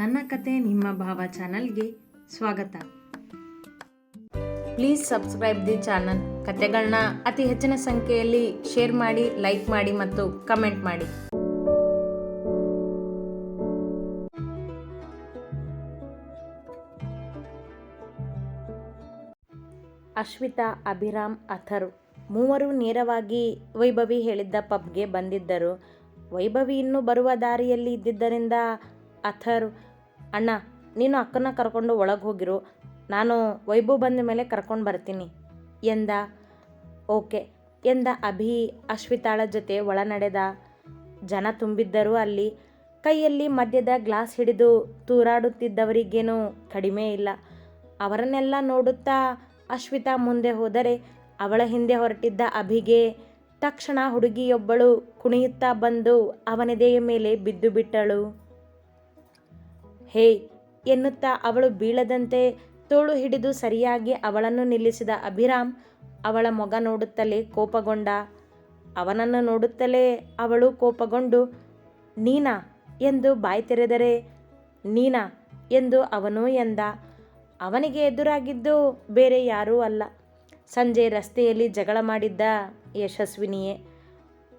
ನನ್ನ ಕತೆ ನಿಮ್ಮ ಭಾವ ಚಾನಲ್ಗೆ ಸ್ವಾಗತ. Please subscribe the channel. ಕತೆಗಳನ್ನ ಅತಿ ಹೆಚ್ಚಿನ ಸಂಖ್ಯೆಯಲ್ಲಿ ಶೇರ್ ಮಾಡಿ, ಲೈಕ್ ಮಾಡಿ ಮತ್ತು ಕಮೆಂಟ್ ಮಾಡಿ. ಅಶ್ವಿತಾ, ಅಭಿರಾಮ್, ಅಥರ್ ಮೂವರು ನೇರವಾಗಿ ವೈಭವಿ ಹೇಳಿದ್ದ ಪಬ್ಗೆ ಬಂದಿದ್ದರು. ವೈಭವಿ ಇನ್ನೂ ಬರುವ ದಾರಿಯಲ್ಲಿ ಇದ್ದಿದ್ದರಿಂದ ಅಥರ್ ಅಣ್ಣ, ನೀನು ಅಕ್ಕನ ಕರ್ಕೊಂಡು ಒಳಗೆ ಹೋಗಿರು. ನಾನು ವೈಭವ್ ಬಂದ ಮೇಲೆ ಕರ್ಕೊಂಡು ಬರ್ತೀನಿ. ಎಂದ? ಓಕೆ. ಎಂದ? ಅಭಿ, ಅಶ್ವಿತಾಳ ಜೊತೆ ಒಳ ನಡೆದ ಜನ ತುಂಬಿದ್ದರು ಅಲ್ಲಿ. ಕೈಯಲ್ಲಿ ಮದ್ಯದ ಗ್ಲಾಸ್ ಹಿಡಿದು ತೂರಾಡುತ್ತಿದ್ದವರಿಗೇನು ಕಡಿಮೆ ಇಲ್ಲ. ಅವರನ್ನೆಲ್ಲ ನೋಡುತ್ತಾ ಅಶ್ವಿತಾ ಮುಂದೆ ಹೋದರೆ ಅವಳ ಹಿಂದೆ ಹೊರಟಿದ್ದ ಅಭಿಗೆ ತಕ್ಷಣ ಹುಡುಗಿಯೊಬ್ಬಳು ಕುಣಿಯುತ್ತಾ ಬಂದು ಅವನೆದೆಯ ಮೇಲೆ ಬಿದ್ದು ಬಿಟ್ಟಳು. ಹೇ ಎನ್ನುತ್ತಾ ಅವಳು ಬೀಳದಂತೆ ತೋಳು ಹಿಡಿದು ಸರಿಯಾಗಿ ಅವಳನ್ನು ನಿಲ್ಲಿಸಿದ ಅಭಿರಾಮ್ ಅವಳ ಮೊಗ ನೋಡುತ್ತಲೇ ಕೋಪಗೊಂಡ. ಅವನನ್ನು ನೋಡುತ್ತಲೇ ಅವಳು ಕೋಪಗೊಂಡು, ನೀನಾ ಎಂದು ಬಾಯಿ ತೆರೆದರೆ, ನೀನಾ ಎಂದು ಅವನು ಎಂದ. ಅವನಿಗೆ ಎದುರಾಗಿದ್ದು ಬೇರೆ ಯಾರೂ ಅಲ್ಲ. ಸಂಜೆ ರಸ್ತೆಯಲ್ಲಿ ಜಗಳ ಮಾಡಿದ್ದ ಯಶಸ್ವಿನಿಯೇ,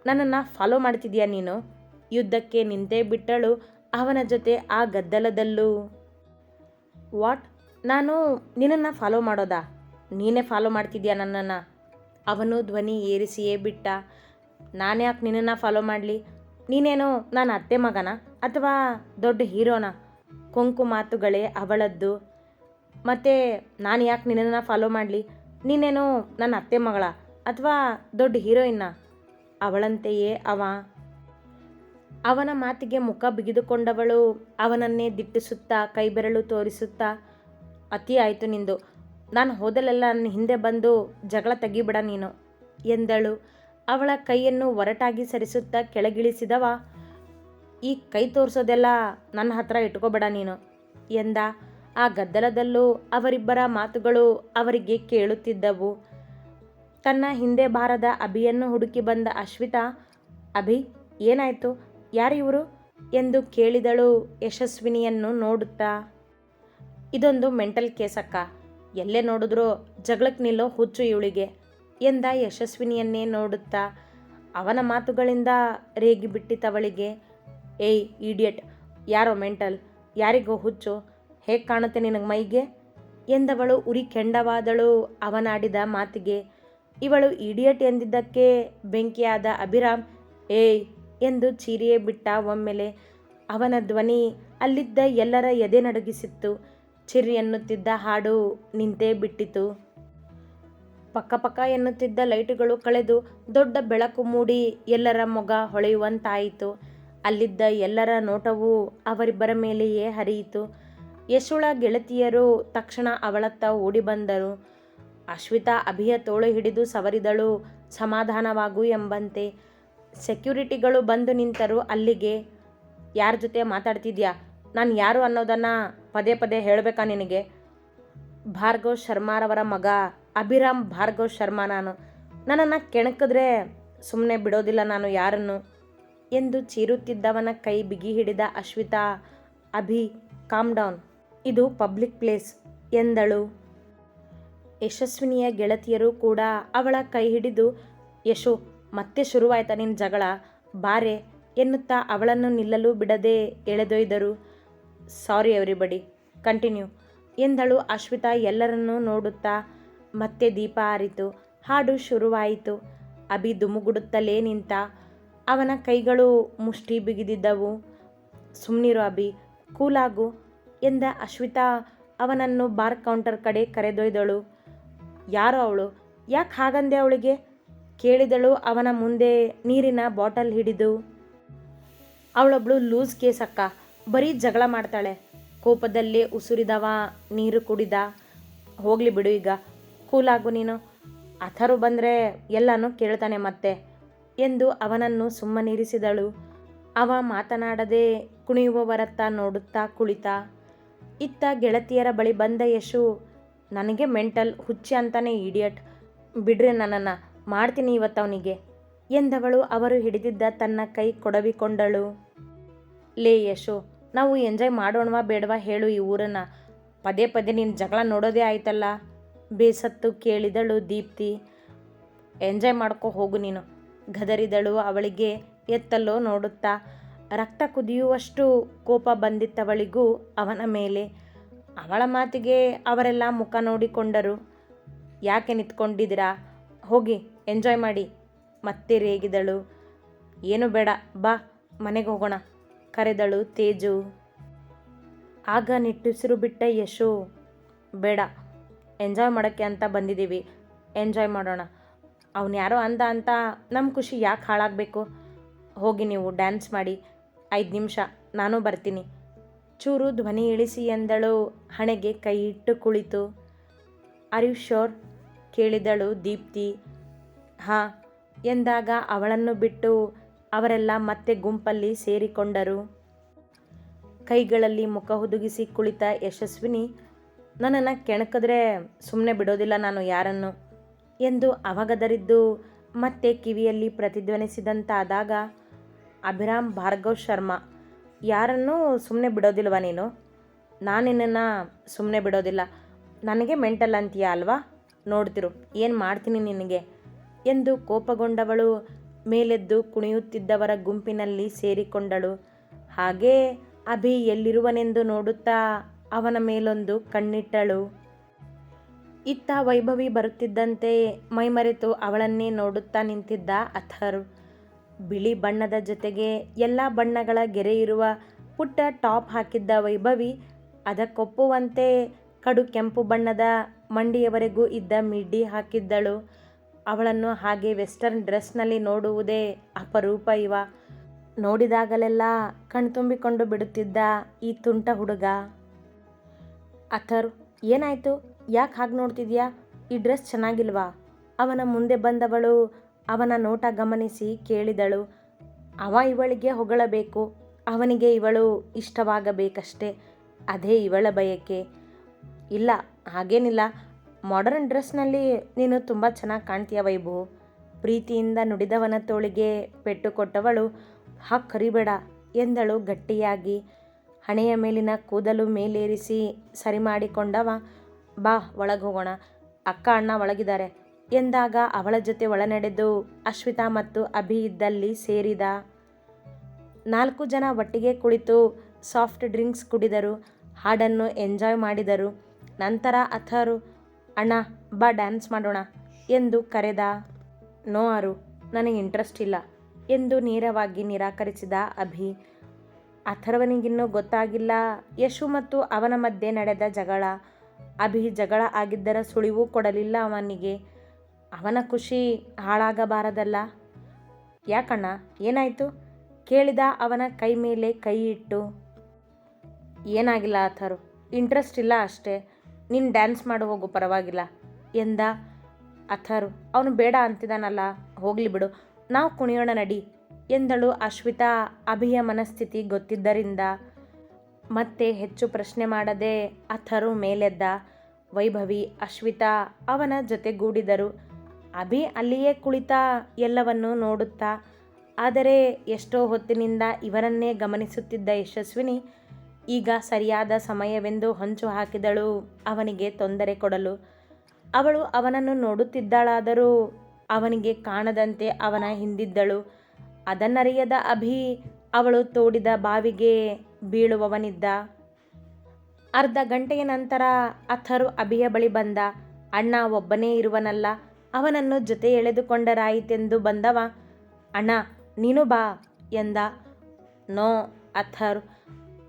ನನ್ನನ್ನು ಫಾಲೋ ಮಾಡ್ತಿದ್ಯಾ ನೀನು? ಯುದ್ಧಕ್ಕೆ ನಿಂತೇ ಬಿಟ್ಟಳು ಅವನ ಜೊತೆ ಆ ಗದ್ದಲದಲ್ಲೂ. ವಾಟ್? ನಾನು ನಿನ್ನನ್ನು ಫಾಲೋ ಮಾಡೋದಾ? ನೀನೇ ಫಾಲೋ ಮಾಡ್ತಿದ್ಯಾ ನನ್ನನ್ನು? ಅವನು ಧ್ವನಿ ಏರಿಸಿಯೇ ಬಿಟ್ಟ. ನಾನು ಯಾಕೆ ನಿನ್ನನ್ನು ಫಾಲೋ ಮಾಡಲಿ? ನೀನೇನು ನಾನು ಅತ್ತೆ ಮಗನ ಅಥವಾ ದೊಡ್ಡ ಹೀರೋನ? ಕೊಂಕು ಮಾತುಗಳೇ ಅವಳದ್ದು. ಮತ್ತು ನಾನು ಯಾಕೆ ನಿನ್ನನ್ನು ಫಾಲೋ ಮಾಡಲಿ? ನೀನೇನು ನನ್ನ ಅತ್ತೆ ಮಗಳ ಅಥವಾ ದೊಡ್ಡ ಹೀರೋಯಿನ್ನ? ಅವಳಂತೆಯೇ ಅವ. ಅವನ ಮಾತಿಗೆ ಮುಖ ಬಿಗಿದುಕೊಂಡವಳು, ಅವನನ್ನೇ ದಿಟ್ಟಿಸುತ್ತಾ, ಕೈಬೆರಳು ತೋರಿಸುತ್ತಾ, ಅತಿ ಆಯಿತು ನಿಂದು. ನಾನು ಹೋದಲೆಲ್ಲ ನನ್ನ ಹಿಂದೆ ಬಂದು ಜಗಳ ತೆಗಿಬಿಡ ನೀನು, ಎಂದಳು. ಅವಳ ಕೈಯನ್ನು ಒರಟಾಗಿ ಸರಿಸುತ್ತಾ ಕೆಳಗಿಳಿಸಿದವ, ಈ ಕೈ ತೋರಿಸೋದೆಲ್ಲ ನನ್ನ ಹತ್ರ ಇಟ್ಕೋಬೇಡ ನೀನು, ಎಂದ. ಆ ಗದ್ದಲದಲ್ಲೂ ಅವರಿಬ್ಬರ ಮಾತುಗಳು ಅವರಿಗೆ ಕೇಳುತ್ತಿದ್ದವು. ತನ್ನ ಹಿಂದೆ ಬಾರದ ಅಭಿಯನ್ನು ಹುಡುಕಿ ಬಂದ ಅಶ್ವಿತಾ, ಅಭಿ, ಏನಾಯಿತು? ಯಾರಿವರು ಎಂದು ಕೇಳಿದಳು ಯಶಸ್ವಿನಿಯನ್ನು ನೋಡುತ್ತಾ. ಇದೊಂದು ಮೆಂಟಲ್ ಕೇಸಕ್ಕ ಎಲ್ಲೇ ನೋಡಿದ್ರು ಜಗಳಕ್ಕೆ ನಿಲ್ಲೋ ಹುಚ್ಚು ಇವಳಿಗೆ ಎಂದ ಯಶಸ್ವಿನಿಯನ್ನೇ ನೋಡುತ್ತಾ. ಅವನ ಮಾತುಗಳಿಂದ ರೇಗಿ ಬಿಟ್ಟಿತವಳಿಗೆ ಏಯ್, ಈಡಿಯಟ್, ಯಾರೋ ಮೆಂಟಲ್? ಯಾರಿಗೋ ಹುಚ್ಚು? ಹೇಗೆ ಕಾಣುತ್ತೆ ನಿನಗೆ ಮೈಗೆ? ಎಂದವಳು ಉರಿ ಕೆಂಡವಾದಳು ಅವನಾಡಿದ ಮಾತಿಗೆ. ಇವಳು ಈಡಿಯಟ್ ಎಂದಿದ್ದಕ್ಕೆ ಬೆಂಕಿಯಾದ ಅಭಿರಾಮ್? ಏಯ್ ಎಂದು ಚೀರಿಯೇ ಬಿಟ್ಟ ಒಮ್ಮೆಲೆ ಅವನ ಧ್ವನಿ ಅಲ್ಲಿದ್ದ ಎಲ್ಲರ ಎದೆ ನಡುಗಿಸಿತ್ತು. ಚಿರಿ ಎನ್ನುತ್ತಿದ್ದ ಹಾಡು ನಿಂತೇ ಬಿಟ್ಟಿತು. ಪಕ್ಕ ಪಕ್ಕ ಎನ್ನುತ್ತಿದ್ದ ಲೈಟುಗಳು ಕಳೆದು ದೊಡ್ಡ ಬೆಳಕು ಮೂಡಿ ಎಲ್ಲರ ಮೊಗ ಹೊಳೆಯುವಂತಾಯಿತು. ಅಲ್ಲಿದ್ದ ಎಲ್ಲರ ನೋಟವೂ ಅವರಿಬ್ಬರ ಮೇಲೆಯೇ ಹರಿಯಿತು. ಯಶುಳ ಗೆಳತಿಯರು ತಕ್ಷಣ ಅವಳತ್ತ ಓಡಿ ಬಂದರು. ಅಶ್ವಿತಾ ಅಭಿಯ ತೋಳು ಹಿಡಿದು ಸವರಿದಳು. ಸಮಾಧಾನವಾಗು ಎಂಬಂತೆ ಸೆಕ್ಯೂರಿಟಿಗಳು ಬಂದು ನಿಂತರು ಅಲ್ಲಿಗೆ. ಯಾರ ಜೊತೆ ಮಾತಾಡ್ತಿದ್ಯಾ? ನಾನು ಯಾರು ಅನ್ನೋದನ್ನು ಪದೇ ಪದೇ ಹೇಳಬೇಕಾ ನಿನಗೆ? ಭಾರ್ಗವ್ ಶರ್ಮಾರವರ ಮಗ. ಅಭಿರಾಮ್ ಭಾರ್ಗವ್ ಶರ್ಮಾ ನಾನು. ನನ್ನನ್ನು ಕೆಣಕಿದ್ರೆ ಸುಮ್ಮನೆ ಬಿಡೋದಿಲ್ಲ ನಾನು ಯಾರನ್ನು? ಎಂದು ಚೀರುತ್ತಿದ್ದವನ ಕೈ ಬಿಗಿ ಹಿಡಿದ ಅಶ್ವಿತಾ, ಅಭಿ ಕಾಮ್ ಡೌನ್ ಇದು ಪಬ್ಲಿಕ್ ಪ್ಲೇಸ್ ಎಂದಳು. ಯಶಸ್ವಿನಿಯ ಗೆಳತಿಯರು ಕೂಡ ಅವಳ ಕೈ ಹಿಡಿದು, ಯಶು ಮತ್ತೆ ಶುರುವಾಯ್ತಾ ನಿನ್ನ ಜಗಳ. ಬಾರೆ, ಎನ್ನುತ್ತಾ ಅವಳನ್ನು ನಿಲ್ಲಲು ಬಿಡದೆ ಎಳೆದೊಯ್ದರು. ಸಾರಿ ಎವ್ರಿಬಡಿ ಕಂಟಿನ್ಯೂ ಎಂದಳು ಅಶ್ವಿತಾ ಎಲ್ಲರನ್ನೂ ನೋಡುತ್ತಾ ಮತ್ತೆ ದೀಪ ಆರಿತು. ಹಾಡು ಶುರುವಾಯಿತು. ಅಭಿ ದುಮುಗುಡುತ್ತಲೇ ನಿಂತ. ಅವನ ಕೈಗಳು ಮುಷ್ಟಿ ಬಿಗಿದಿದ್ದವು. ಸುಮ್ಮನಿರು ಅಭಿ, ಕೂಲಾಗು ಎಂದ ಅಶ್ವಿತಾ ಅವನನ್ನು ಬಾರ್ ಕೌಂಟರ್ ಕಡೆ ಕರೆದೊಯ್ದಳು. ಯಾರೋ ಅವಳು? ಯಾಕೆ ಹಾಗಂದೆ ಅವಳಿಗೆ? ಕೇಳಿದಳು, ಅವನ ಮುಂದೆ ನೀರಿನ ಬಾಟಲ್ ಹಿಡಿದು. ಅವಳೊಬ್ಳು ಲೂಸ್ ಕೇಸ್ ಅಕ್ಕ. ಬರೀ ಜಗಳ ಮಾಡ್ತಾಳೆ. ಕೋಪದಲ್ಲಿ ಉಸುರಿದವ, ನೀರು ಕುಡಿದ. ಹೋಗಲಿ ಬಿಡು ಈಗ. ಕೂಲಾಗು ನೀನು. ಅಥರು ಬಂದರೆ ಎಲ್ಲನೂ ಕೇಳ್ತಾನೆ ಮತ್ತೆ ಎಂದು ಅವನನ್ನು ಸುಮ್ಮನಿರಿಸಿದಳು. ಅವ ಮಾತನಾಡದೆ ಕುಣಿಯುವವರತ್ತ ನೋಡುತ್ತಾ ಕುಳಿತ, ಇತ್ತ ಗೆಳತಿಯರ ಬಳಿ ಬಂದ ಯಶು, ನನಗೆ ಮೆಂಟಲ್ ಹುಚ್ಚಿ ಅಂತಾನೆ, ಇಡಿಯಟ್. ಬಿಡ್ರಿ ನನ್ನನ್ನು. ಮಾಡ್ತೀನಿ ಇವತ್ತವನಿಗೆ. ಎಂದವಳು ಅವರು ಹಿಡಿದಿದ್ದ ತನ್ನ ಕೈ ಕೊಡವಿಕೊಂಡಳು. ಲೇ ಯಶೋ, ನಾವು ಎಂಜಾಯ್ ಮಾಡೋಣವಾ ಬೇಡವಾ ಹೇಳು ಈ ಊರನ್ನು. ಪದೇ ಪದೇ ನೀನು ಜಗಳ ನೋಡೋದೇ ಆಯ್ತಲ್ಲ? ಬೇಸತ್ತು ಕೇಳಿದಳು ದೀಪ್ತಿ. ಎಂಜಾಯ್ ಮಾಡ್ಕೊ ಹೋಗು ನೀನು, ಗದರಿದಳು ಅವಳಿಗೆ ಎತ್ತಲ್ಲೋ ನೋಡುತ್ತಾ. ರಕ್ತ ಕುದಿಯುವಷ್ಟು ಕೋಪ ಬಂದಿತ್ತವಳಿಗೂ ಅವನ ಮೇಲೆ. ಅವಳ ಮಾತಿಗೆ ಅವರೆಲ್ಲ ಮುಖ ನೋಡಿಕೊಂಡರು. ಯಾಕೆ ನಿಂತ್ಕೊಂಡಿದ್ದೀರಾ? ಹೋಗಿ ಎಂಜಾಯ್ ಮಾಡಿ. ಮತ್ತೆ ರೇಗಿದಳು. ಏನು ಬೇಡ, ಬಾ, ಮನೆಗೆ ಹೋಗೋಣ, ಕರೆದಳು ತೇಜು. ಆಗ ನಿಟ್ಟುಸಿರು ಬಿಟ್ಟ ಯಶು, ಬೇಡ ಎಂಜಾಯ್ ಮಾಡೋಕ್ಕೆ ಅಂತ ಬಂದಿದ್ದೀವಿ ಎಂಜಾಯ್ ಮಾಡೋಣ. ಅವನು ಯಾರೋ ಅಂದ ಅಂತ ನಮ್ಮ ಖುಷಿ ಯಾಕೆ ಹಾಳಾಗಬೇಕು? ಹೋಗಿ ನೀವು ಡ್ಯಾನ್ಸ್ ಮಾಡಿ, ಐದು ನಿಮಿಷ, ನಾನು ಬರ್ತೀನಿ. ಚೂರು ಧ್ವನಿ ಇಳಿಸಿ ಎಂದಳು ಹಣೆಗೆ ಕೈ ಇಟ್ಟು ಕುಳಿತು. ಆರ್ ಯು ಶೋರ್ ಕೇಳಿದಳು ದೀಪ್ತಿ. ಹಾ, ಎಂದಾಗ ಅವಳನ್ನು ಬಿಟ್ಟು ಅವರೆಲ್ಲ ಮತ್ತೆ ಗುಂಪಲ್ಲಿ ಸೇರಿಕೊಂಡರು. ಕೈಗಳಲ್ಲಿ ಮುಖ ಹುದುಗಿಸಿ ಕುಳಿತ ಯಶಸ್ವಿನಿ, ನನ್ನನ್ನು ಕೆಣಕಿದ್ರೆ ಸುಮ್ಮನೆ ಬಿಡೋದಿಲ್ಲ ನಾನು ಯಾರನ್ನು? ಎಂದು ಅವಗದರಿದ್ದು ಮತ್ತೆ ಕಿವಿಯಲ್ಲಿ ಪ್ರತಿಧ್ವನಿಸಿದಂತಾದಾಗ, ಅಭಿರಾಮ್ ಭಾರ್ಗವ್ ಶರ್ಮಾ, ಯಾರನ್ನೂ ಸುಮ್ಮನೆ ಬಿಡೋದಿಲ್ವ ನೀನು? ನಾನು ನಿನ್ನನ್ನು ಸುಮ್ಮನೆ ಬಿಡೋದಿಲ್ಲ. ನನಗೆ ಮೆಂಟಲ್ ಅಂತೀಯ ಅಲ್ವಾ? ನೋಡ್ತಿರು, ಏನು ಮಾಡ್ತೀನಿ ನಿನಗೆ? ಎಂದು ಕೋಪಗೊಂಡವಳು ಮೇಲೆದ್ದು ಕುಣಿಯುತ್ತಿದ್ದವರ ಗುಂಪಿನಲ್ಲಿ ಸೇರಿಕೊಂಡಳು. ಹಾಗೇ ಅಭಿ ಎಲ್ಲಿರುವನೆಂದು ನೋಡುತ್ತಾ ಅವನ ಮೇಲೊಂದು ಕಣ್ಣಿಟ್ಟಳು. ಇತ್ತ ವೈಭವಿ ಬರುತ್ತಿದ್ದಂತೆ ಮೈಮರೆತು ಅವಳನ್ನೇ ನೋಡುತ್ತಾ ನಿಂತಿದ್ದ ಅಥರ್. ಬಿಳಿ ಬಣ್ಣದ ಜೊತೆಗೆ ಎಲ್ಲ ಬಣ್ಣಗಳ ಗೆರೆ ಇರುವ ಪುಟ್ಟ ಟಾಪ್ ಹಾಕಿದ್ದ ವೈಭವಿ ಅದಕ್ಕೊಪ್ಪುವಂತೆ ಕಡು ಕೆಂಪು ಬಣ್ಣದ ಮಂಡಿಯವರೆಗೂ ಇದ್ದ ಮಿಡ್ಡಿ ಹಾಕಿದ್ದಳು. ಅವಳನ್ನು ಹಾಗೆ ವೆಸ್ಟರ್ನ್ ಡ್ರೆಸ್ನಲ್ಲಿ ನೋಡುವುದೇ ಅಪರೂಪ ಇವ. ನೋಡಿದಾಗಲೆಲ್ಲ ಕಣ್ತುಂಬಿಕೊಂಡು ಬಿಡುತ್ತಿದ್ದ ಈ ತುಂಟ ಹುಡುಗ. ಅಥರ್, ಏನಾಯಿತು? ಯಾಕೆ ಹಾಗೆ ನೋಡ್ತಿದ್ಯಾ? ಈ ಡ್ರೆಸ್ ಚೆನ್ನಾಗಿಲ್ವಾ? ಅವನ ಮುಂದೆ ಬಂದವಳು ಅವನ ನೋಟ ಗಮನಿಸಿ ಕೇಳಿದಳು. ಅವ ಇವಳಿಗೆ ಹೊಗಳಬೇಕು. ಅವನಿಗೆ ಇವಳು ಇಷ್ಟವಾಗಬೇಕಷ್ಟೆ. ಅದೇ ಇವಳ ಬಯಕೆ. ಇಲ್ಲ ಹಾಗೇನಿಲ್ಲ. ಮಾಡರ್ನ್ ಡ್ರೆಸ್ನಲ್ಲಿ ನೀನು ತುಂಬ ಚೆನ್ನಾಗಿ ಕಾಣ್ತೀಯ ವೈಭು ಪ್ರೀತಿಯಿಂದ ನುಡಿದವನ ತೋಳಿಗೆ ಪೆಟ್ಟು ಕೊಟ್ಟವಳು, ಹಾಗೆ ಕರಿಬೇಡ ಎಂದಳು ಗಟ್ಟಿಯಾಗಿ. ಹಣೆಯ ಮೇಲಿನ ಕೂದಲು ಮೇಲೇರಿಸಿ ಸರಿ ಮಾಡಿಕೊಂಡವ, ಬಾ ಒಳಗೆ ಹೋಗೋಣ, ಅಕ್ಕ ಅಣ್ಣ ಒಳಗಿದ್ದಾರೆ ಎಂದಾಗ ಅವಳ ಜೊತೆ ಒಳನಡೆದು ಅಶ್ವಿತಾ ಮತ್ತು ಅಭಿ ಇದ್ದಲ್ಲಿ ಸೇರಿದ. ನಾಲ್ಕು ಜನ ಒಟ್ಟಿಗೆ ಕುಳಿತು ಸಾಫ್ಟ್ ಡ್ರಿಂಕ್ಸ್ ಕುಡಿದರು, ಹಾಡನ್ನು ಎಂಜಾಯ್ ಮಾಡಿದರು. ನಂತರ ಅಥರು, ಅಣ್ಣ, ಬಾ ಡ್ಯಾನ್ಸ್ ಮಾಡೋಣ ಎಂದು ಕರೆದ ನೋ ಅರು ನನಗೆ ಇಂಟ್ರೆಸ್ಟ್ ಇಲ್ಲ ಎಂದು ನೇರವಾಗಿ ನಿರಾಕರಿಸಿದ ಅಭಿ. ಅಥರ್ವನಿಗಿನ್ನೂ ಗೊತ್ತಾಗಿಲ್ಲ, ಯಶು ಮತ್ತು ಅವನ ಮಧ್ಯೆ ನಡೆದ ಜಗಳ. ಅಭಿ ಜಗಳ ಆಗಿದ್ದರ ಸುಳಿವು ಕೊಡಲಿಲ್ಲ ಅವನಿಗೆ. ಅವನ ಖುಷಿ ಹಾಳಾಗಬಾರದಲ್ಲ. ಯಾಕಣ್ಣ, ಏನಾಯಿತು? ಕೇಳಿದ ಅವನ ಕೈ ಮೇಲೆ ಕೈ ಇಟ್ಟು. ಏನಾಗಿಲ್ಲ ಅಥರು ಇಂಟ್ರೆಸ್ಟ್ ಇಲ್ಲ ಅಷ್ಟೇ. ನೀನು ಡ್ಯಾನ್ಸ್ ಮಾಡು ಹೋಗು ಪರವಾಗಿಲ್ಲ. ಎಂದ? ಅಥರು, ಅವನು ಬೇಡ ಅಂತಿದ್ದಾನಲ್ಲ ಹೋಗಲಿ ಬಿಡು. ನಾವು ಕುಣಿಯೋಣ ನಡಿ, ಎಂದಳು ಅಶ್ವಿತಾ ಅಭಿಯ ಮನಸ್ಥಿತಿ ಗೊತ್ತಿದ್ದರಿಂದ. ಮತ್ತೆ ಹೆಚ್ಚು ಪ್ರಶ್ನೆ ಮಾಡದೆ ಅಥರು ಮೇಲೆದ್ದ. ವೈಭವಿ, ಅಶ್ವಿತಾ ಅವನ ಜೊತೆಗೂಡಿದರು. ಅಭಿ ಅಲ್ಲಿಯೇ ಕುಳಿತ ಎಲ್ಲವನ್ನು ನೋಡುತ್ತಾ. ಆದರೆ ಎಷ್ಟೋ ಹೊತ್ತಿನಿಂದ ಇವರನ್ನೇ ಗಮನಿಸುತ್ತಿದ್ದ ಯಶಸ್ವಿನಿ ಈಗ ಸರಿಯಾದ ಸಮಯವೆಂದು ಹೊಂಚು ಹಾಕಿದಳು. ಅವನಿಗೆ ತೊಂದರೆ ಕೊಡಲು. ಅವಳು ಅವನನ್ನು ನೋಡುತ್ತಿದ್ದಳಾದರೂ ಅವನಿಗೆ ಕಾಣದಂತೆ ಅವನ ಹಿಂದಿದ್ದಳು. ಅದನ್ನರಿಯದ ಅಭಿ, ಅವಳು ತೋಡಿದ ಬಾವಿಗೆ ಬೀಳುವವನಿದ್ದ. ಅರ್ಧ ಗಂಟೆಯ ನಂತರ ಅಥರು ಅಭಿಯ ಬಳಿ ಬಂದ. ಅಣ್ಣ ಒಬ್ಬನೇ ಇರುವನಲ್ಲ, ಅವನನ್ನು ಜೊತೆ ಎಳೆದುಕೊಂಡರಾಯಿತೆಂದು ಬಂದವ. ಅಣ್ಣ, ನೀನು ಬಾ ಎಂದ. ನೋ, ಅಥರ್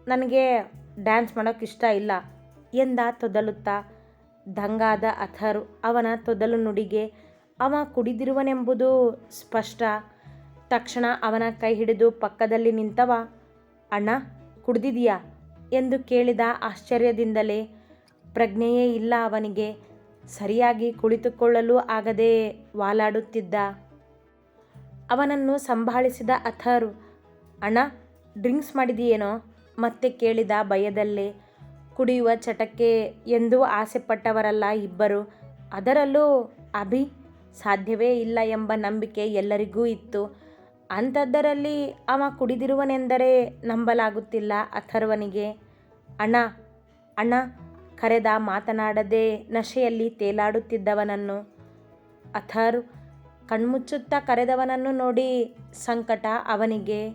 ನನಗೆ ಡ್ಯಾನ್ಸ್ ಮಾಡೋಕ್ಕೆ ಇಷ್ಟ ಇಲ್ಲ. ಎಂದ ತೊದಲುತ್ತಾ? ದಂಗಾದ ಅಥರ್, ಅವನ ತೊದಲು ನುಡಿಗೆ ಅವ ಕುಡಿದಿರುವನೆಂಬುದು ಸ್ಪಷ್ಟ. ತಕ್ಷಣ ಅವನ ಕೈ ಹಿಡಿದು ಪಕ್ಕದಲ್ಲಿ ನಿಂತವ, ಅಣ್ಣ, ಕುಡ್ದಿದೀಯಾ? ಎಂದು ಕೇಳಿದ ಆಶ್ಚರ್ಯದಿಂದಲೇ, ಪ್ರಜ್ಞೆಯೇ ಇಲ್ಲ ಅವನಿಗೆ. ಸರಿಯಾಗಿ ಕುಳಿತುಕೊಳ್ಳಲು ಆಗದೆ ವಾಲಾಡುತ್ತಿದ್ದ. ಅವನನ್ನು ಸಂಭಾಳಿಸಿದ ಅಥರ್, ಅಣ್ಣ, ಡ್ರಿಂಕ್ಸ್ ಮಾಡಿದೆಯೇನೋ? ಮತ್ತೆ ಕೇಳಿದ ಭಯದಲ್ಲೇ ಕುಡಿಯುವ ಚಟಕ್ಕೆ ಎಂದು ಆಸೆಪಟ್ಟವರಲ್ಲ ಇಬ್ಬರು. ಅದರಲ್ಲೂ ಅಭಿ ಸಾಧ್ಯವೇ ಇಲ್ಲ ಎಂಬ ನಂಬಿಕೆ ಎಲ್ಲರಿಗೂ ಇತ್ತು. ಅಂಥದ್ದರಲ್ಲಿ ಅವ ಕುಡಿದಿರುವನೆಂದರೆ ನಂಬಲಾಗುತ್ತಿಲ್ಲ ಅಥರ್ವನಿಗೆ. ಅಣ್ಣ ಅಣ್ಣ ಕರೆದ ಮಾತನಾಡದೆ ನಶೆಯಲ್ಲಿ ತೇಲಾಡುತ್ತಿದ್ದವನನ್ನು. ಅಥರ್ ಕಣ್ಮುಚ್ಚುತ್ತಾ ಕರೆದವನನ್ನು ನೋಡಿ ಸಂಕಟ ಅವನಿಗೆ.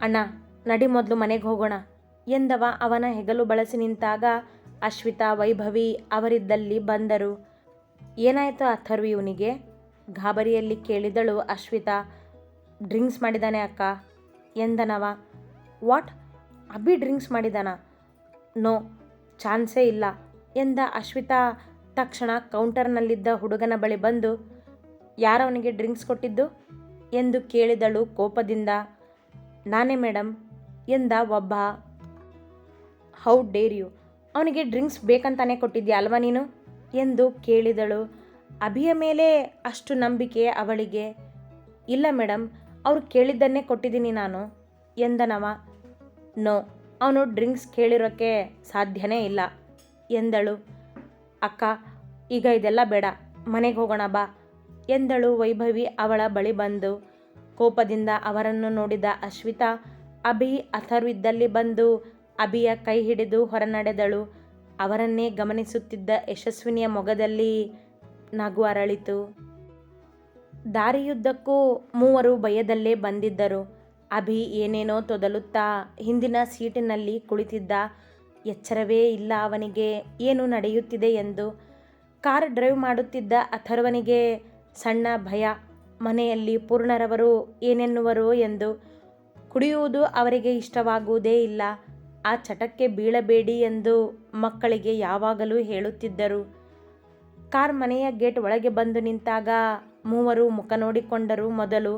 ಅಣ್ಣ ನಡಿ ಮೊದಲು ಮನೆಗೆ ಹೋಗೋಣ. ಎಂದವ ಅವನ ಹೆಗಲು ಬಳಸಿ ನಿಂತಾಗ ಅಶ್ವಿತಾ, ವೈಭವಿ ಅವರಿದ್ದಲ್ಲಿ ಬಂದರು. ಏನಾಯಿತು ಅಥರ್ವಿ ಇವನಿಗೆ? ಗಾಬರಿಯಲ್ಲಿ ಕೇಳಿದಳು ಅಶ್ವಿತಾ. ಡ್ರಿಂಕ್ಸ್ ಮಾಡಿದಾನೆ ಅಕ್ಕ ಎಂದನವ. ವಾಟ್? ಅಭಿ ಡ್ರಿಂಕ್ಸ್ ಮಾಡಿದಾನ? ನೋ, ಚಾನ್ಸೇ ಇಲ್ಲ ಎಂದ ಅಶ್ವಿತಾ. ತಕ್ಷಣ ಕೌಂಟರ್ನಲ್ಲಿದ್ದ ಹುಡುಗನ ಬಳಿ ಬಂದು, ಯಾರವನಿಗೆ ಡ್ರಿಂಕ್ಸ್ ಕೊಟ್ಟಿದ್ದು? ಎಂದು ಕೇಳಿದಳು ಕೋಪದಿಂದ. ನಾನೇ ಮೇಡಮ್ ಎಂದ ಒಬ್ಬ, ಹೌ ಡೇರ್ ಯು, ಅವನಿಗೆ ಡ್ರಿಂಕ್ಸ್ ಬೇಕಂತಾನೆ ಕೊಟ್ಟಿದ್ಯಾ ಅಲ್ವಾ ನೀನು? ಎಂದು ಕೇಳಿದಳು. ಅಭಿಯ ಮೇಲೆ ಅಷ್ಟು ನಂಬಿಕೆ ಅವಳಿಗೆ, ಇಲ್ಲ ಮೇಡಮ್ ಅವ್ರು ಕೇಳಿದ್ದನ್ನೇ ಕೊಟ್ಟಿದ್ದೀನಿ ನಾನು, ಎಂದನವ. ನೋ, ಅವನು ಡ್ರಿಂಕ್ಸ್ ಕೇಳಿರೋಕ್ಕೆ ಸಾಧ್ಯನೇ ಇಲ್ಲ, ಎಂದಳು. ಅಕ್ಕ, ಈಗ ಇದೆಲ್ಲ ಬೇಡ, ಮನೆಗೆ ಹೋಗೋಣ ಬಾ, ಎಂದಳು ವೈಭವಿ ಅವಳ ಬಳಿ ಬಂದು. ಕೋಪದಿಂದ ಅವರನ್ನು ನೋಡಿದ ಅಶ್ವಿತಾ ಅಭಿ ಅಥರ್ವಿದ್ದಲ್ಲಿ ಬಂದು ಅಭಿಯ ಕೈ ಹಿಡಿದು ಹೊರನಡೆದಳು. ಅವರನ್ನೇ ಗಮನಿಸುತ್ತಿದ್ದ ಯಶಸ್ವಿನಿಯ ಮೊಗದಲ್ಲಿ ನಗು ಅರಳಿತು. ದಾರಿಯುದ್ದಕ್ಕೂ ಮೂವರು ಭಯದಲ್ಲೇ ಬಂದಿದ್ದರು. ಅಭಿ ಏನೇನೋ ತೊದಲುತ್ತಾ ಹಿಂದಿನ ಸೀಟಿನಲ್ಲಿ ಕುಳಿತಿದ್ದ. ಎಚ್ಚರವೇ ಇಲ್ಲ ಅವನಿಗೆ ಏನು ನಡೆಯುತ್ತಿದೆ ಎಂದು. ಕಾರ್ ಡ್ರೈವ್ ಮಾಡುತ್ತಿದ್ದ ಅಥರ್ವನಿಗೆ ಸಣ್ಣ ಭಯ. ಮನೆಯಲ್ಲಿ ಪೂರ್ಣರವರು ಏನೆನ್ನುವರೋ ಎಂದು ಕುಡಿಯುವುದು ಅವರಿಗೆ ಇಷ್ಟವಾಗುವುದೇ ಇಲ್ಲ. ಆ ಚಟಕ್ಕೆ ಬೀಳಬೇಡಿ ಎಂದು ಮಕ್ಕಳಿಗೆ ಯಾವಾಗಲೂ ಹೇಳುತ್ತಿದ್ದರು. ಕಾರ್ ಮನೆಯ ಗೇಟ್ ಒಳಗೆ ಬಂದು ನಿಂತಾಗ ಮೂವರು ಮುಖ ನೋಡಿಕೊಂಡರು ಮೊದಲು.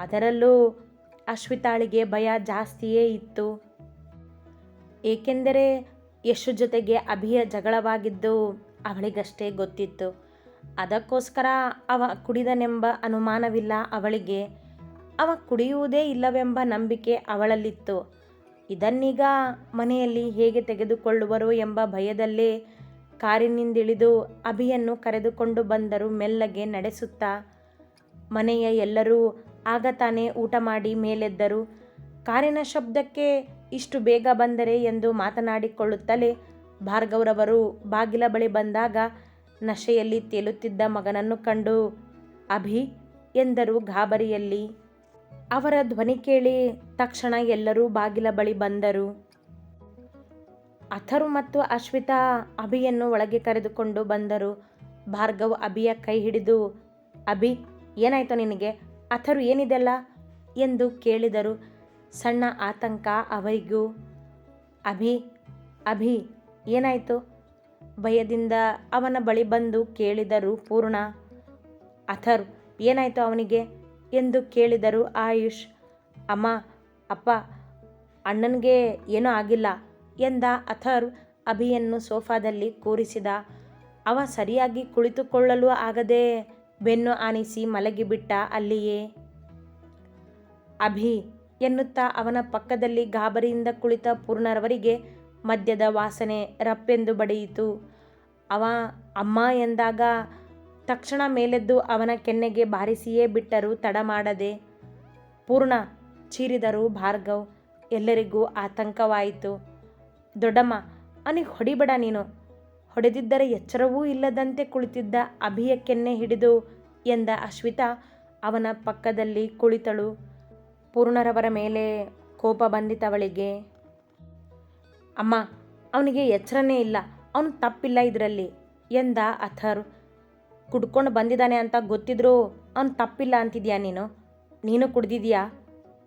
ಅದರಲ್ಲೂ ಅಶ್ವಿತಾಳಿಗೆ ಭಯ ಜಾಸ್ತಿಯೇ ಇತ್ತು. ಏಕೆಂದರೆ ಯಶು ಜೊತೆಗೆ ಅಭಿಯ ಜಗಳವಾಗಿದ್ದು ಅವಳಿಗಷ್ಟೇ ಗೊತ್ತಿತ್ತು. ಅದಕ್ಕೋಸ್ಕರ ಅವ ಕುಡಿದನೆಂಬ ಅನುಮಾನವಿಲ್ಲ ಅವಳಿಗೆ. ಅವ ಕುಡಿಯುವುದೇ ಇಲ್ಲವೆಂಬ ನಂಬಿಕೆ ಅವಳಲ್ಲಿತ್ತು. ಇದನ್ನೀಗ ಮನೆಯಲ್ಲಿ ಹೇಗೆ ತೆಗೆದುಕೊಳ್ಳುವರು ಎಂಬ ಭಯದಲ್ಲೇ ಕಾರಿನಿಂದಿಳಿದು ಅಭಿಯನ್ನು ಕರೆದುಕೊಂಡು ಬಂದರು ಮೆಲ್ಲಗೆ ನಡೆಸುತ್ತಾ. ಮನೆಯ ಎಲ್ಲರೂ ಆಗ ತಾನೇ ಊಟ ಮಾಡಿ ಮೇಲೆದ್ದರು. ಕಾರಿನ ಶಬ್ದಕ್ಕೆ ಇಷ್ಟು ಬೇಗ ಬಂದರೆ ಎಂದು ಮಾತನಾಡಿಕೊಳ್ಳುತ್ತಲೇ ಭಾರ್ಗವರವರು ಬಾಗಿಲ ಬಳಿ ಬಂದಾಗ ನಶೆಯಲ್ಲಿ ತೇಲುತ್ತಿದ್ದ ಮಗನನ್ನು ಕಂಡು, ಅಭಿ, ಎಂದರು ಗಾಬರಿಯಲ್ಲಿ. ಅವರ ಧ್ವನಿ ಕೇಳಿ ತಕ್ಷಣ ಎಲ್ಲರೂ ಬಾಗಿಲ ಬಳಿ ಬಂದರು. ಅಥರು ಮತ್ತು ಅಶ್ವಿತಾ ಅಭಿಯನ್ನು ಒಳಗೆ ಕರೆದುಕೊಂಡು ಬಂದರು. ಭಾರ್ಗವ್ ಅಭಿಯ ಕೈ ಹಿಡಿದು, ಅಭಿ, ಏನಾಯ್ತು ನಿನಗೆ? ಅಥರು ಏನಿದೆಲ್ಲ? ಎಂದು ಕೇಳಿದರು. ಸಣ್ಣ ಆತಂಕ ಅವರಿಗೂ, ಅಭಿ ಅಭಿ, ಏನಾಯಿತು? ಭಯದಿಂದ ಅವನ ಬಳಿ ಬಂದು ಕೇಳಿದರು ಪೂರ್ಣ ಅಥರ್, ಏನಾಯಿತು ಅವನಿಗೆ? ಎಂದು ಕೇಳಿದರು ಆಯುಷ್. ಅಮ್ಮ, ಅಪ್ಪ, ಅಣ್ಣನಿಗೆ ಏನೂ ಆಗಿಲ್ಲ ಎಂದ ಅಥರ್ ಅಭಿಯನ್ನು ಸೋಫಾದಲ್ಲಿ ಕೂರಿಸಿದ. ಅವ ಸರಿಯಾಗಿ ಕುಳಿತುಕೊಳ್ಳಲು ಆಗದೆ ಬೆನ್ನು ಆನಿಸಿ ಮಲಗಿಬಿಟ್ಟ ಅಲ್ಲಿಯೇ. ಅಭಿ ಎನ್ನುತ್ತಾ ಅವನ ಪಕ್ಕದಲ್ಲಿ ಗಾಬರಿಯಿಂದ ಕುಳಿತ ಪೂರ್ಣರವರಿಗೆ ಮದ್ಯದ ವಾಸನೆ ರಪ್ಪೆಂದು ಬಡಿಯಿತು. ಅವ, ಅಮ್ಮ ಎಂದಾಗ ತಕ್ಷಣ ಮೇಲೆದ್ದು ಅವನ ಕೆನ್ನೆಗೆ ಬಾರಿಸಿಯೇ ಬಿಟ್ಟರು ತಡ ಮಾಡದೆ. ಪೂರ್ಣ, ಚೀರಿದರು ಭಾರ್ಗವ್, ಎಲ್ಲರಿಗೂ ಆತಂಕವಾಯಿತು. ದೊಡ್ಡಮ್ಮ ಅನಿ ಹೊಡಿಬೇಡ ನೀನು. ಹೊಡೆದಿದ್ದರೆ ಎಚ್ಚರವೂ ಇಲ್ಲದಂತೆ ಕುಳಿತಿದ್ದ ಅಭಿಯ ಕೆನ್ನೆ ಹಿಡಿದು ಎಂದ ಅಶ್ವಿತಾ ಅವನ ಪಕ್ಕದಲ್ಲಿ ಕುಳಿತಳು. ಪೂರ್ಣರವರ ಮೇಲೆ ಕೋಪ ಬಂದಿತವಳಿಗೆ, ಅಮ್ಮ, ಅವನಿಗೆ ಎಚ್ಚರನೇ ಇಲ್ಲ. ಅವನು ತಪ್ಪಿಲ್ಲ ಇದರಲ್ಲಿ, ಎಂದ ಅಥರ್. ಕುಡ್ಕೊಂಡು ಬಂದಿದ್ದಾನೆ ಅಂತ ಗೊತ್ತಿದ್ರು ಅವನು ತಪ್ಪಿಲ್ಲ ಅಂತಿದ್ಯಾ ನೀನು? ನೀನು ಕುಡ್ದಿದ್ಯಾ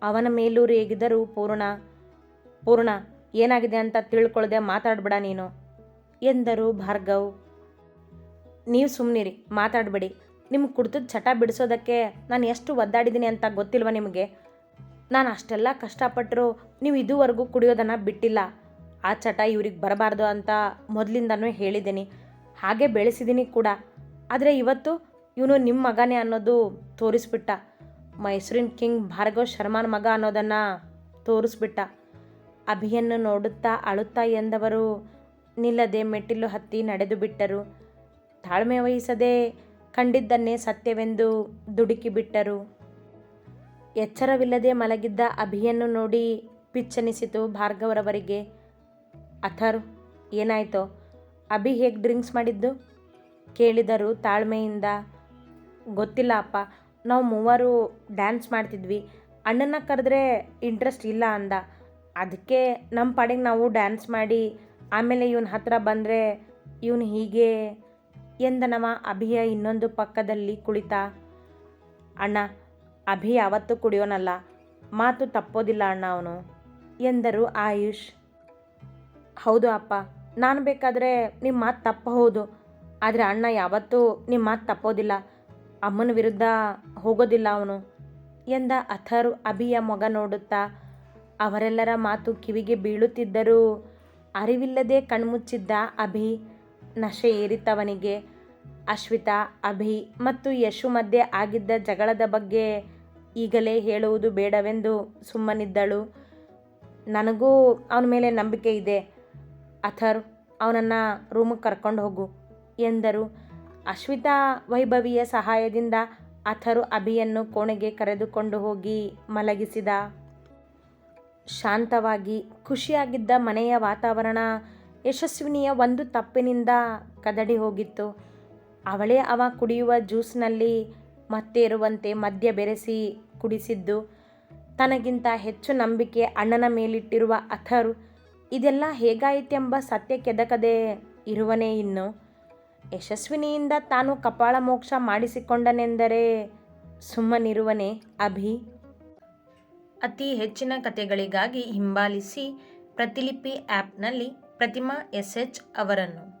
ಅವನ ಮೇಲೂ ರೇಗಿದರು ಪೂರ್ಣ ಪೂರ್ಣ, ಏನಾಗಿದೆ ಅಂತ ತಿಳ್ಕೊಳ್ಳದೆ ಮಾತಾಡ್ಬೇಡ ನೀನು, ಎಂದರು ಭಾರ್ಗವ್. ನೀವು ಸುಮ್ಮನಿರಿ ಮಾತಾಡಬೇಡಿ. ನಿಮ್ಗೆ ಕುಡ್ತದ ಚಟ ಬಿಡಿಸೋದಕ್ಕೆ ನಾನು ಎಷ್ಟು ಒದ್ದಾಡಿದ್ದೀನಿ ಅಂತ ಗೊತ್ತಿಲ್ವ ನಿಮಗೆ? ನಾನು ಅಷ್ಟೆಲ್ಲ ಕಷ್ಟಪಟ್ಟರು ನೀವು ಇದುವರೆಗೂ ಕುಡಿಯೋದನ್ನು ಬಿಟ್ಟಿಲ್ಲ. ಆ ಚಟ ಇವ್ರಿಗೆ ಬರಬಾರ್ದು ಅಂತ ಮೊದಲಿಂದನೂ ಹೇಳಿದ್ದೀನಿ. ಹಾಗೆ ಬೆಳೆಸಿದ್ದೀನಿ ಕೂಡ. ಆದರೆ ಇವತ್ತು ಇವನು ನಿಮ್ಮ ಮಗನೇ ಅನ್ನೋದು ತೋರಿಸ್ಬಿಟ್ಟ. ಮೈಸೂರಿನ ಕಿಂಗ್ ಭಾರ್ಗವ್ ಶರ್ಮಾನ್ ಮಗ ಅನ್ನೋದನ್ನು ತೋರಿಸ್ಬಿಟ್ಟ. ಅಭಿಯನ್ನು ನೋಡುತ್ತಾ ಅಳುತ್ತಾ ಎಂದವರು ನಿಲ್ಲದೆ ಮೆಟ್ಟಿಲು ಹತ್ತಿ ನಡೆದು ಬಿಟ್ಟರು. ತಾಳ್ಮೆ ವಹಿಸದೆ ಕಂಡಿದ್ದನ್ನೇ ಸತ್ಯವೆಂದು ದುಡುಕಿ ಬಿಟ್ಟರು. ಎಚ್ಚರವಿಲ್ಲದೆ ಮಲಗಿದ್ದ ಅಭಿಯನ್ನು ನೋಡಿ ಪಿಚ್ಚನಿಸಿತು ಭಾರ್ಗವರವರಿಗೆ. ಅಥರ್, ಏನಾಯ್ತೋ? ಅಭಿ ಹೇಗೆ ಡ್ರಿಂಕ್ಸ್ ಮಾಡಿದ್ದು? ಕೇಳಿದರು ತಾಳ್ಮೆಯಿಂದ, ಗೊತ್ತಿಲ್ಲ ಅಪ್ಪ, ನಾವು ಮೂವರು ಡ್ಯಾನ್ಸ್ ಮಾಡ್ತಿದ್ವಿ. ಅಣ್ಣನ ಕರೆದ್ರೆ ಇಂಟ್ರೆಸ್ಟ್ ಇಲ್ಲ ಅಂದ. ಅದಕ್ಕೆ ನಮ್ಮ ಪಾಡಿಗೆ ನಾವು ಡ್ಯಾನ್ಸ್ ಮಾಡಿ, ಆಮೇಲೆ ಇವನ ಹತ್ರ ಬಂದರೆ ಇವನು ಹೀಗೆ ಎಂದನವ, ಅಭಿಯ ಇನ್ನೊಂದು ಪಕ್ಕದಲ್ಲಿ ಕುಳಿತ, ಅಣ್ಣ, ಅಭಿ ಯಾವತ್ತೂ ಕುಡಿಯೋನಲ್ಲ, ಮಾತು ತಪ್ಪೋದಿಲ್ಲ ಅಣ್ಣ ಅವನು, ಎಂದರು ಆಯುಷ್. ಹೌದು ಅಪ್ಪ, ನಾನು ಬೇಕಾದರೆ ನಿಮ್ಮ ಮಾತು ತಪ್ಪಬಹುದು ಆದರೆ ಅಣ್ಣ ಯಾವತ್ತೂ ನಿಮ್ಮ ಮಾತು ತಪ್ಪೋದಿಲ್ಲ. ಅಮ್ಮನ ವಿರುದ್ಧ ಹೋಗೋದಿಲ್ಲ ಅವನು. ಎಂದ ಅಥರ್ ಅಭಿಯ ಮೊಗ ನೋಡುತ್ತಾ, ಅವರೆಲ್ಲರ ಮಾತು ಕಿವಿಗೆ ಬೀಳುತ್ತಿದ್ದರೂ ಅರಿವಿಲ್ಲದೆ ಕಣ್ಮುಚ್ಚಿದ್ದ ಅಭಿ ನಶೆ ಏರಿತವನಿಗೆ ಅಶ್ವಿತಾ, ಅಭಿ ಮತ್ತು ಯಶು ಮಧ್ಯೆ ಆಗಿದ್ದ ಜಗಳದ ಬಗ್ಗೆ ಈಗಲೇ ಹೇಳುವುದು ಬೇಡವೆಂದು ಸುಮ್ಮನಿದ್ದಳು. ನನಗೂ ಅವನ ಮೇಲೆ ನಂಬಿಕೆ ಇದೆ. ಅಥರ್, ಅವನನ್ನು ರೂಮಿಗೆ ಕರ್ಕೊಂಡು ಹೋಗು. ಎಂದರು. ಅಶ್ವಿತಾ ವೈಭವಿಯ ಸಹಾಯದಿಂದ ಅಥರು ಅಭಿಯನ್ನು ಕೋಣೆಗೆ ಕರೆದುಕೊಂಡು ಹೋಗಿ ಮಲಗಿಸಿದ. ಶಾಂತವಾಗಿ ಖುಷಿಯಾಗಿದ್ದ ಮನೆಯ ವಾತಾವರಣ ಯಶಸ್ವಿನಿಯ ಒಂದು ತಪ್ಪಿನಿಂದ ಕದಡಿ ಹೋಗಿತ್ತು. ಅವಳೇ ಅವ ಕುಡಿಯುವ ಜ್ಯೂಸ್ನಲ್ಲಿ ಮತ್ತೆ ಇರುವಂತೆ ಮದ್ಯ ಬೆರೆಸಿ ಕುಡಿಸಿದ್ದು. ತನಗಿಂತ ಹೆಚ್ಚು ನಂಬಿಕೆ ಅಣ್ಣನ ಮೇಲಿಟ್ಟಿರುವ ಅಥರ್, ಇದೆಲ್ಲ ಹೇಗಾಯಿತೆಂಬ ಸತ್ಯ ಕೆದಕದೆ ಇರುವನೇ ಇನ್ನು. ಯಶಸ್ವಿನಿಯಿಂದ ತಾನು ಕಪಾಳ ಮೋಕ್ಷ ಮಾಡಿಸಿಕೊಂಡನೆಂದರೆ ಸುಮ್ಮನಿರುವನೆ, ಅಭಿ. ಅತಿ ಹೆಚ್ಚಿನ ಕಥೆಗಳಿಗಾಗಿ ಹಿಂಬಾಲಿಸಿ ಪ್ರತಿಲಿಪಿ ಆ್ಯಪ್ನಲ್ಲಿ ಪ್ರತಿಮಾ ಎಸ್ ಎಚ್ ಅವರನ್ನು.